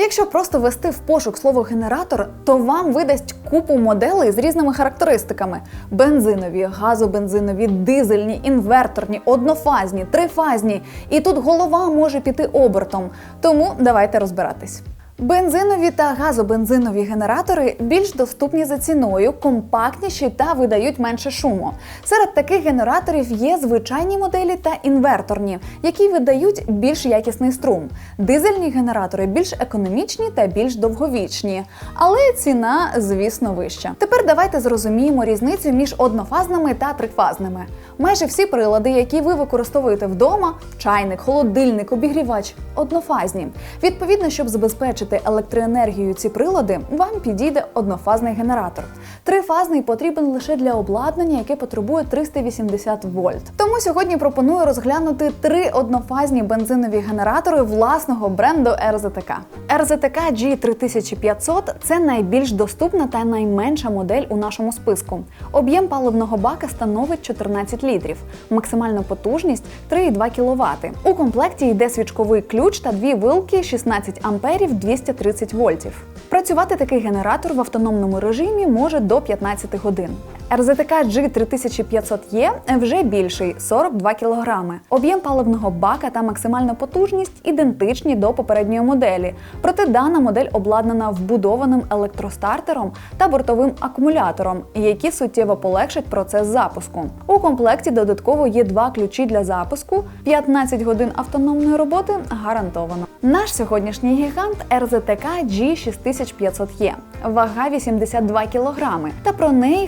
Якщо просто ввести в пошук слово генератор, то вам видасть купу моделей з різними характеристиками: бензинові, газобензинові, дизельні, інверторні, однофазні, трифазні. І тут голова може піти обертом. Тому давайте розбиратись. Бензинові та газобензинові генератори більш доступні за ціною, компактніші та видають менше шуму. Серед таких генераторів є звичайні моделі та інверторні, які видають більш якісний струм. Дизельні генератори більш економічні та більш довговічні, але ціна, звісно, вища. Тепер давайте зрозуміємо різницю між однофазними та трифазними. Майже всі прилади, які ви використовуєте вдома, чайник, холодильник, обігрівач, однофазні. Відповідно, щоб забезпечити електроенергію ці прилади, вам підійде однофазний генератор. Трифазний потрібен лише для обладнання, яке потребує 380 вольт. Тому сьогодні пропоную розглянути три однофазні бензинові генератори власного бренду РЗТК. РЗТК G3500 – це найбільш доступна та найменша модель у нашому списку. Об'єм паливного бака становить 14 літрів, максимальна потужність 3,2 кВт. У комплекті йде свічковий ключ та дві вилки 16 амперів 230 вольтів. Працювати такий генератор в автономному режимі може до 15 годин. РЗТК G3500E вже більший 42 кг. Об'єм паливного бака та максимальна потужність ідентичні до попередньої моделі. Проте дана модель обладнана вбудованим електростартером та бортовим акумулятором, які суттєво полегшать процес запуску. У комплекті додатково є два ключі для запуску, 15 годин автономної роботи гарантовано. Наш сьогоднішній гігант РЗТК G6500E. Вага 82 кг. Та про неї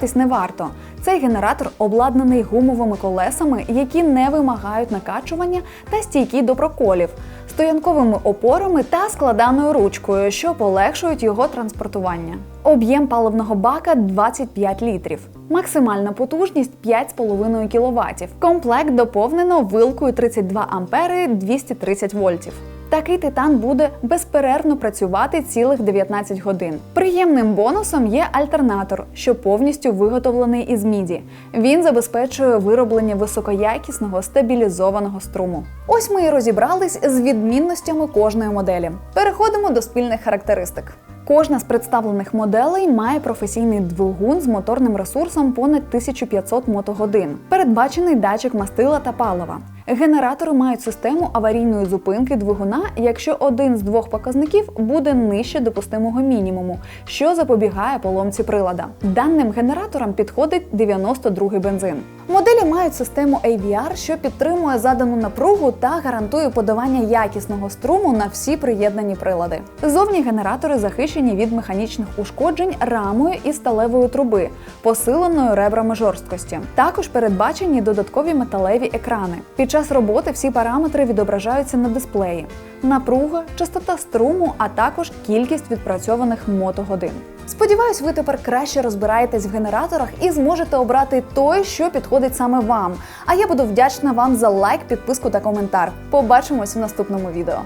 хвилюватись не варто. Цей генератор обладнаний гумовими колесами, які не вимагають накачування та стійкі до проколів, стоянковими опорами та складаною ручкою, що полегшують його транспортування. Об'єм паливного бака 25 літрів. Максимальна потужність 5,5 кВт. Комплект доповнено вилкою 32 ампери 230 вольтів. Такий титан буде безперервно працювати цілих 19 годин. Приємним бонусом є альтернатор, що повністю виготовлений із міді. Він забезпечує вироблення високоякісного стабілізованого струму. Ось ми і розібрались з відмінностями кожної моделі. Переходимо до спільних характеристик. Кожна з представлених моделей має професійний двигун з моторним ресурсом понад 1500 мотогодин, передбачений датчик мастила та палива. Генератори мають систему аварійної зупинки двигуна, якщо один з двох показників буде нижче допустимого мінімуму, що запобігає поломці прилада. Даним генераторам підходить 92-й бензин. Моделі мають систему AVR, що підтримує задану напругу та гарантує подавання якісного струму на всі приєднані прилади. Зовні генератори захищені від механічних ушкоджень рамою із сталевої труби, посиленою ребрами жорсткості. Також передбачені додаткові металеві екрани. Під час роботи всі параметри відображаються на дисплеї: напруга, частота струму, а також кількість відпрацьованих мотогодин. Сподіваюсь, ви тепер краще розбираєтесь в генераторах і зможете обрати той, що підходить саме вам. А я буду вдячна вам за лайк, підписку та коментар. Побачимось у наступному відео.